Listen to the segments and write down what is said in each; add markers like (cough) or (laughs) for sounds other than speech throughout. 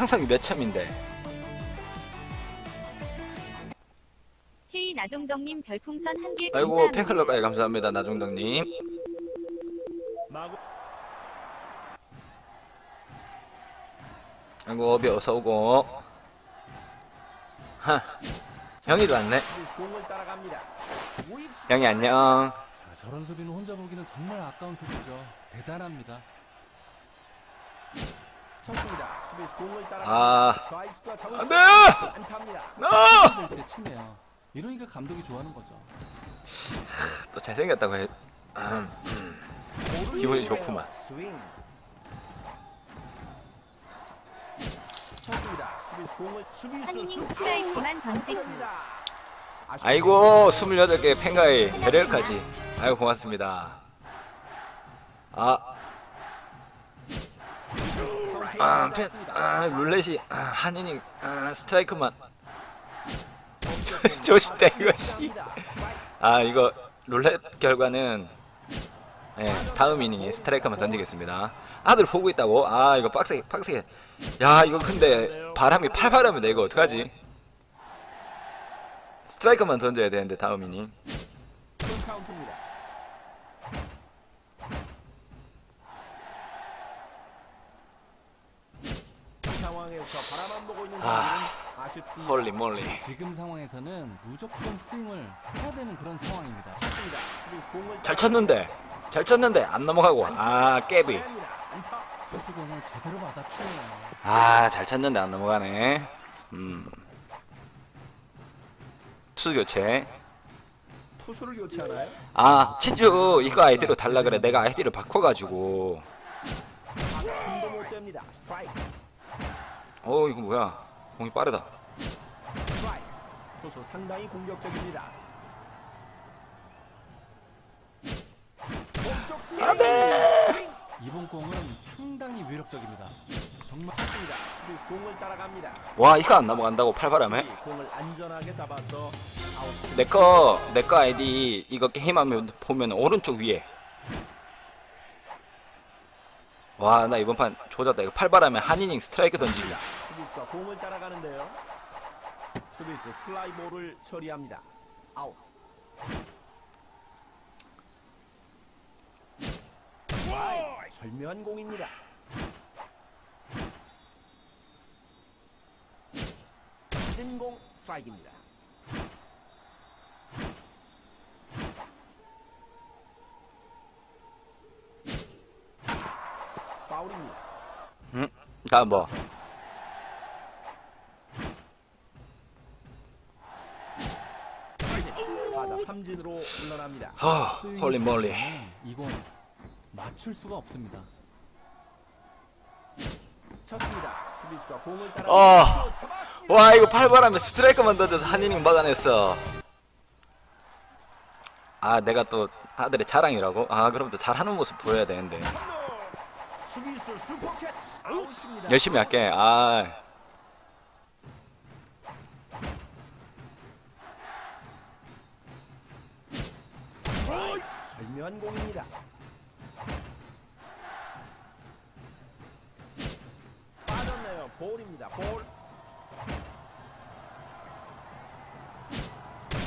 항상 몇 참인데. K 나종덕님 별풍선 한개 아이고. 팬클럽까지 감사합니다 나종덕님. 마구 아이고 어비 어서 오고. 하. 형이도 왔네. 형이 안녕. 자, 저런 수비는 혼자 보기는 정말 아까운 수비죠. 대단합니다. 쳤습니다. 수비수 공을 따라갑니다. 아. 안수 돼! 나! 될때 치네요. 이러니까 감독이 좋아하는 거죠. 또 잘생겼다고 해. 음, 음. 기분이 좋구만. 스윙. 쳤습니다. 수비수 공을 수비수 한이닝 수- 스트라이크만 던지기. 아이고 28개 팬가이 배럴까지. 아이고 고맙습니다. 아. 아, 팬, 아, 룰렛이, 아, 한 이닝, 아, 스트라이크만. (laughs) 조심다, 이거, 씨. 아, 이거, 룰렛 결과는, 예, 다음 이닝에 스트라이크만 던지겠습니다. 아들 보고 있다고? 아, 이거 빡세게, 빡세게. 야, 이거 근데, 바람이 팔바람인데, 이거 어떡하지? 스트라이크만 던져야 되는데, 다음 이닝. 풀 카운트입니다. 이 상황에서 바라만 보고 있는 아. 홀리 몰리. 지금 상황에서는 무조건 스윙을 해야 되는 그런 상황입니다. 잘 쳤는데, 잘 쳤는데, 안 넘어가고, 아, 깨비. 따라갑니다. 안타. 투수공을 제대로 받아치네요. 아, 잘 쳤는데 안 넘어가네. 음. 투수 교체. 투수를 교체하나요? 아, 치주 이거 아이디로 달라 그래. 내가 아이디를 바꿔가지고. 스트라이크. 어, 이거 뭐야? 공이 빠르다. 투수 상당히 공격적입니다. 안 돼! 이번 공은 상당히 위력적입니다. 정말 습니다 수비수 공을 따라갑니다. 와, 이거 안 넘어간다고 팔바람에? 공을 안전하게 잡아서 아웃. 내 거, 내거 아이디 이거 게임하면 보면 오른쪽 위에. 와, 나 이번 판 조졌다. 이거 팔바람에 한이닝 스트라이크 던지기야. 수비수가 공을 따라가는데요. 수비수 플라이볼을 처리합니다. 아웃. 와이, 절묘한 공입니다. 낮은 공 스트라이크입니다. 파울입니다. 응? 다음 뭐? 삼진으로 물러납니다. 허, 스윙이 홀리 몰리. 이공 맞출 수가 없습니다. 쳤습니다. 수비수가 공을 따라 어. 와, 이거 팔바람에 스트라이크만 던져서 한 이닝 막아냈어. 아, 내가 또 아들의 자랑이라고? 아, 그럼 또 잘하는 모습 보여야 되는데. 열심히 할게. 아, 절묘한 공입니다. 빠졌네요. 볼입니다. 볼.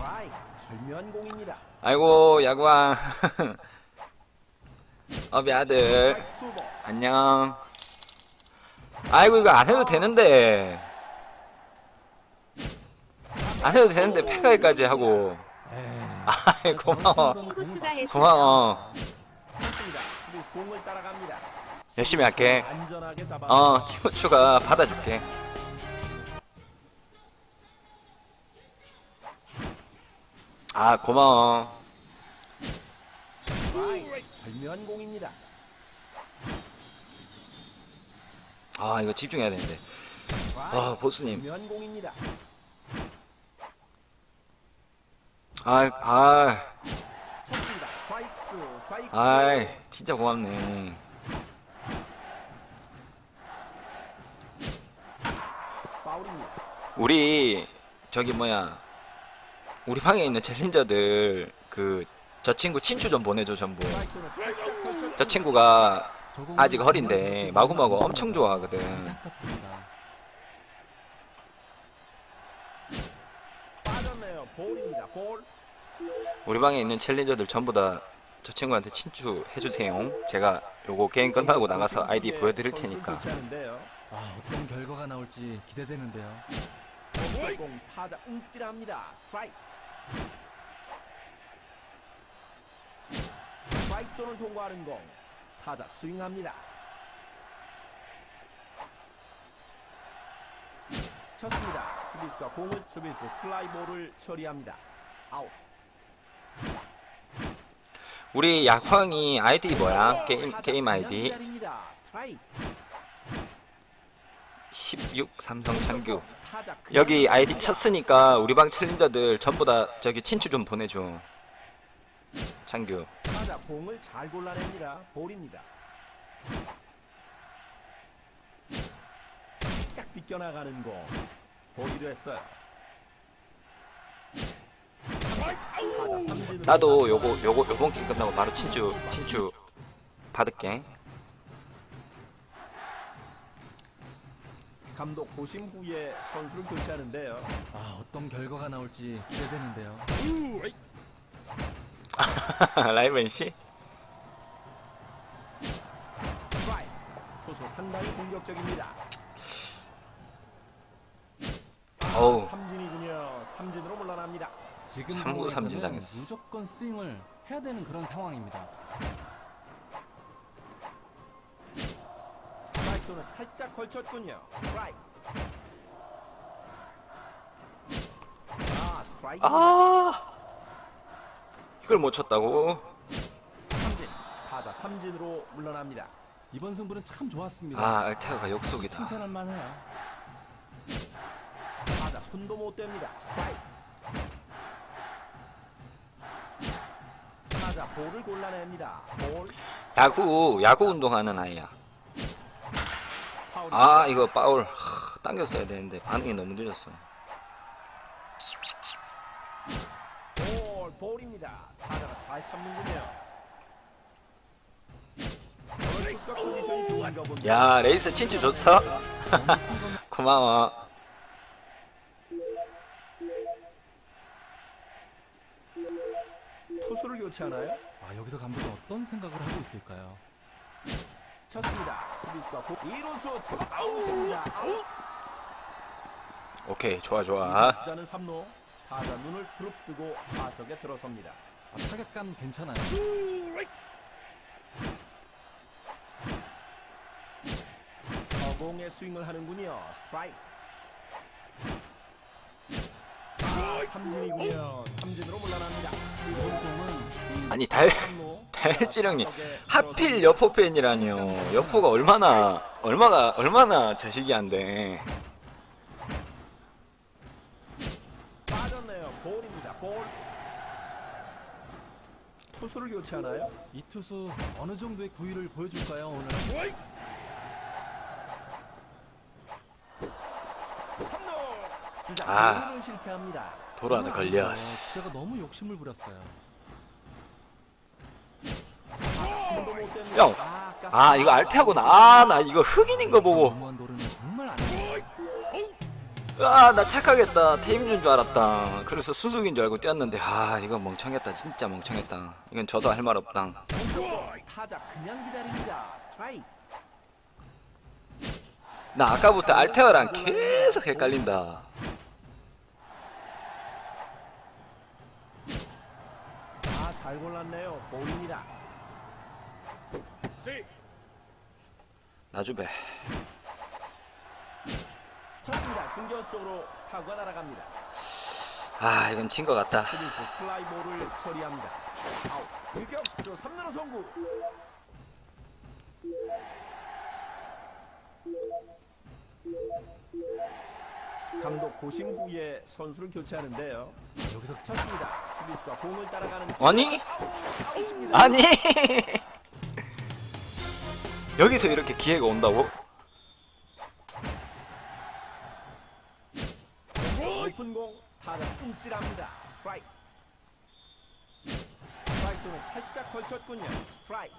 라이 절묘한 공입니다. 아이고, 야구왕. (laughs) 어비 아들. 안녕. 아이고, 이거 안 해도 되는데. 안 해도 되는데, 패가이까지 하고. 에이, 아이, 고마워. 친구 추가했습니다. 고마워. 수비수 공을 따라갑니다. 열심히 할게. 안전하게 잡아. 어, 친구 추가 받아줄게. 아, 고마워. 절묘한 공입니다. 아, 이거 집중해야 되는데. 아, 보스님. 절묘한 공입니다. 아, 아. 아이, 진짜 고맙네. 우리, 저기 뭐야. 우리 방에 있는 챌린저들, 그, 저 친구 친추 좀 보내줘, 전부. 저 친구가 아직 어린데, 마구마구 엄청 좋아하거든. 우리 방에 있는 챌린저들 전부 다 저 친구한테 친추 해주세요. 제가 요거 게임 끝나고 나가서 아이디 보여드릴 테니까. 아, 어떤 결과가 나올지 기대되는데요. 공 타자 움찔합니다. 스트라이크. 스트라이크 존을 통과하는 공. 타자 스윙합니다. 쳤습니다. 수비수가 공을 수비수 플라이볼을 처리합니다. 아웃. 우리 약황이 아이디 뭐야? 게임 타자 게임 아이디 기다립니다. 스트라이크. 16 삼성 창규. 여기 아이디. 쳤으니까 우리 방 챌린저들 전부 다 저기 친추 좀 보내줘. 창규. 타자 공을 잘 골라냅니다. 볼입니다. 딱 비껴나가는 공. 볼이 됐어요. 나도 요거 요거 요번 게임 끝나고 바로 친추 친추 받을게. 감독 고심 후에 선수를 교체하는데요. 아, 어떤 결과가 나올지 기대되는데요. (laughs) 라이븐 씨. 투수 상당히 공격적입니다. 어우. 삼진이군요. 삼진으로 물러납니다. 지금 삼구 삼진 당했어. 무조건 스윙을 해야 되는 그런 상황입니다. 스트라이크 존을 살짝 걸쳤군요. 스트라이크. 아, 스트라이크. 아 이걸 못 쳤다고? 삼진. 타자 삼진으로 물러납니다. 이번 승부는 참 좋았습니다. 아 알테아가 역속이다. 칭찬할 만해요. 타자 손도 못 댑니다. 스트라이크. 자 볼을 골라냅니다. 볼. 야구 야구 운동하는 아이야. 아 이거 파울 하, 당겼어야 되는데 반응이 너무 늦었어. 볼, 볼입니다. 타자가 잘 참는군요. 야 레이스 친추 줬어? (laughs) 고마워. 투수를 교체하나요? 아, 여기서 감독은 어떤 생각을 하고 있을까요? 쳤습니다. 수비수가 고 2루수 아웃입니다. 아웃. 오케이 좋아 좋아. 주자는 3루. 타자 눈을 부릅 뜨고 타석에 들어섭니다. 아, 타격감 괜찮아요. 허공에 스윙을 하는군요. 스트라이크. 아, 삼진이군요. 삼진으로 물러납니다. 이번 공은 아니 달. 달찌령님 타석에 하필. 여포 팬이라뇨. 여포가 얼마나 얼마가 얼마나 저식이 한데. 빠졌네요. 볼입니다. 볼. 투수를 교체하나요? 이 투수 어느 정도의 구위를 보여줄까요, 오늘? 3루. 주자 아. 아. 실패합니다. 도로 하나 걸려. 어, 제가 너무 욕심을 부렸어요. 형. 아, 아 이거 알테하구나. 아 나 이거 흑인인 거 보고. 도루는 정말 안 돼요. 아나 착각했다. 테임인 줄 알았다. 그래서 수숙인 줄 알고 뛰었는데 아 이거 멍청했다. 진짜 멍청했다. 이건 저도 할 말 없다. 타자 그냥 기다립니다. 스트라이크. 나 아까부터 알테어랑 계속 헷갈린다. 아, 잘 골랐네요. 볼입니다. 나주배. 쳤습니다. 중견수 쪽으로 타구가 날아갑니다. 아 이건 진것 같다. 수비수 플라이볼을 처리합니다. 아웃. 유격수 3루로 송구. 감독 고심 후에 선수를 교체하는데요. 여기서 쳤습니다. 수비수가 공을 따라가는 아니. 아니 (laughs) 여기서 이렇게 기회가 온다고? 높은 공 타자 움찔합니다. 스트라이크. 스트라이크 살짝 걸쳤군요. 스트라이크.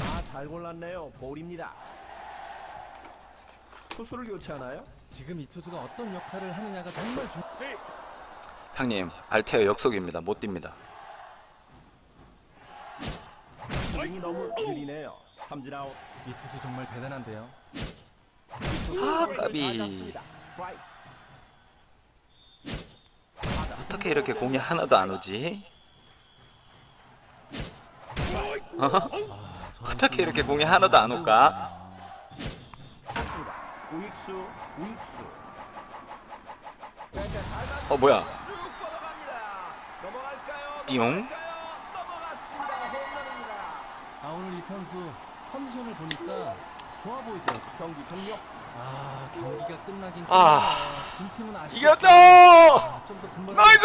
아, 잘잘 골랐네요. 볼입니다. 투수를 교체하나요? 지금 이 투수가 어떤 역할을 하느냐가 정말 중. 형님 알테어 역속입니다. 못 뜁니다. 스윙이 너무 느리네요. 삼진 아웃. 이 투수 정말 대단한데요. 아 까비. 어떻게 이렇게 공이 하나도 안 오지? 어? 아, 어떻게 이렇게 공이 하나도 안 올까? 맞습니다. 우익수, 우익수. 어 뭐야? 홈런입니다. 아 오늘 이 선수 컨디션을 보니까 좋아 보이죠. 경기 종료. 아 경기가 끝나긴 아. 끝났네요. 진 팀은 아쉽. 이겼다! 좀더 근본. 나이스!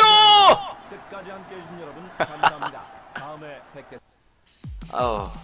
끝까지 함께해 주신 여러분 감사합니다. 다음에 뵙겠습니다. 아우